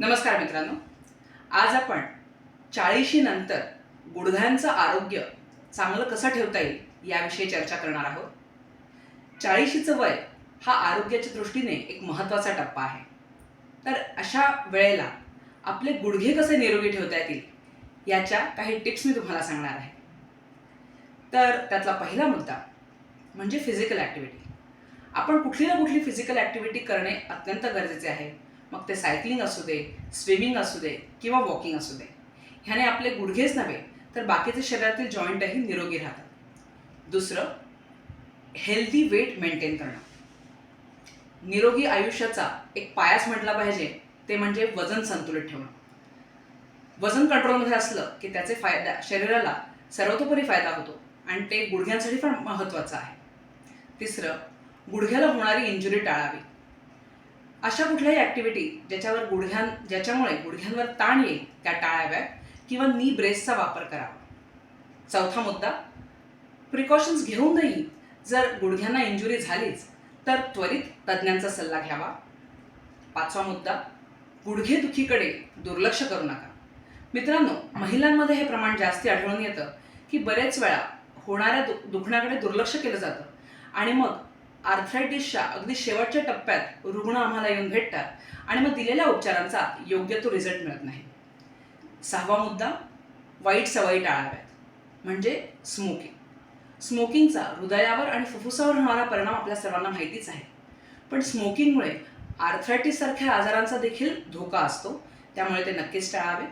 नमस्कार मित्रांनो. आज आपण चाळीशी नंतर गुडघ्यांचं आरोग्य चांगलं कसं ठेवता येईल याविषयी चर्चा करणार आहोत. चाळीशीचं वय हा आरोग्याच्या दृष्टीने एक महत्त्वाचा टप्पा आहे. तर अशा वेळेला आपले गुडघे कसे निरोगी ठेवता येतील याच्या काही टिप्स मी तुम्हाला सांगणार आहे. तर त्यातला पहिला मुद्दा म्हणजे फिजिकल ॲक्टिव्हिटी आपण कुठली ना कुठली फिजिकल ॲक्टिव्हिटी करणे अत्यंत गरजेचे आहे. मग ते सायकलिंग असू दे स्विमिंग असू दे किंवा वॉकिंग असू दे ह्याने आपले गुडघेच नव्हे तर बाकीचे शरीरातील जॉईंटही निरोगी राहतात. दुसरं हेल्दी वेट मेंटेन करणं. निरोगी आयुष्याचा एक पायाच म्हटला पाहिजे ते म्हणजे वजन संतुलित ठेवणं. वजन कंट्रोलमध्ये असलं की त्याचे फायदा शरीराला सर्वतोपरी फायदा होतो आणि ते गुडघ्यांसाठी पण महत्त्वाचं आहे. तिसरं गुडघ्याला होणारी इंजुरी टाळावी. अशा कुठल्याही ॲक्टिव्हिटी ज्याच्यावर गुडघ्यां ज्याच्यामुळे गुडघ्यांवर ताण येईल त्या टाळाव्यात किंवा नी ब्रेसचा वापर करावा. चौथा मुद्दा प्रिकॉशन्स घेऊनही जर गुडघ्यांना इंजुरी झालीच तर त्वरित तज्ज्ञांचा सल्ला घ्यावा. पाचवा मुद्दा गुडघेदुखीकडे दुर्लक्ष करू नका. मित्रांनो महिलांमध्ये हे प्रमाण जास्ती आढळून येतं की बरेच वेळा होणाऱ्या दु दुखण्याकडे दुर्लक्ष केलं जातं. आणि मग आर्थरायटिसच्या अगदी शेवटच्या टप्प्यात रुग्ण आम्हाला येऊन भेटतात आणि मग दिलेल्या उपचारांचा योग्य तो रिझल्ट मिळत नाही. सहावा मुद्दा वाईट सवयी टाळाव्यात. म्हणजे स्मोकिंग स्मोकिंगचा हृदयावर आणि फुफ्फुसावर होणारा परिणाम आपल्या सर्वांना माहितीच आहे. पण स्मोकिंगमुळे आर्थरायटिससारख्या आजारांचा देखील धोका असतो त्यामुळे ते नक्कीच टाळावे.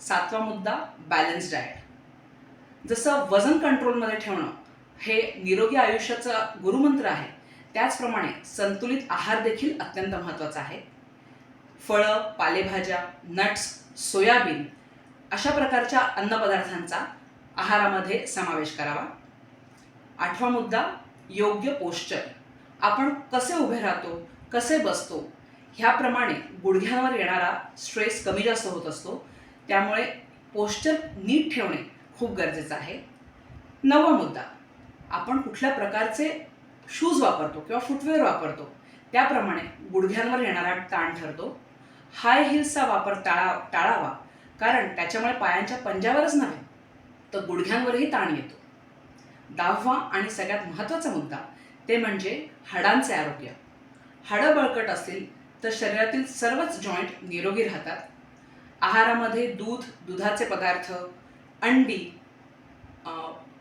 सातवा मुद्दा बॅलन्स डाएट जसं वजन कंट्रोलमध्ये ठेवणं हे निरोगी आयुष्याचा गुरुमंत्र आहे. त्याचप्रमाणे संतुलित आहार देखील अत्यंत महत्त्वाचा आहे. फळं पालेभाज्या नट्स सोयाबीन अशा प्रकारच्या अन्नपदार्थांचा आहारामध्ये समावेश करावा. आठवा मुद्दा योग्य पोश्चर. आपण कसे उभे राहतो कसे बसतो ह्याप्रमाणे गुडघ्यांवर येणारा स्ट्रेस कमी जास्त होत असतो. त्यामुळे पोश्चर नीट ठेवणे खूप गरजेचं आहे. नववा मुद्दा आपण कुठल्या प्रकारचे शूज वापरतो किंवा फुटवेअर वापरतो त्याप्रमाणे गुडघ्यांवर येणारा ताण ठरतो. हाय हिल्सचा वापर टाळा टाळावा कारण त्याच्यामुळे पायांच्या पंजावरच नव्हे तर गुडघ्यांवरही ताण येतो. दहावा आणि सगळ्यात महत्त्वाचा मुद्दा ते म्हणजे हाडांचे आरोग्य. हाडं बळकट असतील तर शरीरातील सर्वच जॉईंट निरोगी राहतात. आहारामध्ये दूध दुधाचे पदार्थ अंडी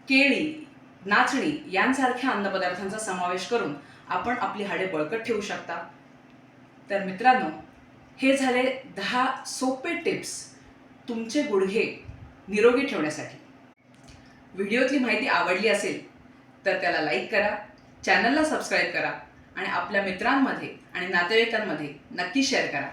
केळी नाचणी यांसारख्या अन्नपदार्थांचा समावेश करून आपण आपली हाडे बळकट ठेवू शकता. तर मित्रांनो हे झाले दहा सोपे टिप्स तुमचे गुडघे निरोगी ठेवण्यासाठी. व्हिडिओतली माहिती आवडली असेल तर त्याला लाईक करा चॅनलला सबस्क्राईब करा आणि आपल्या मित्रांमध्ये आणि नातेवाईकांमध्ये नक्की शेअर करा.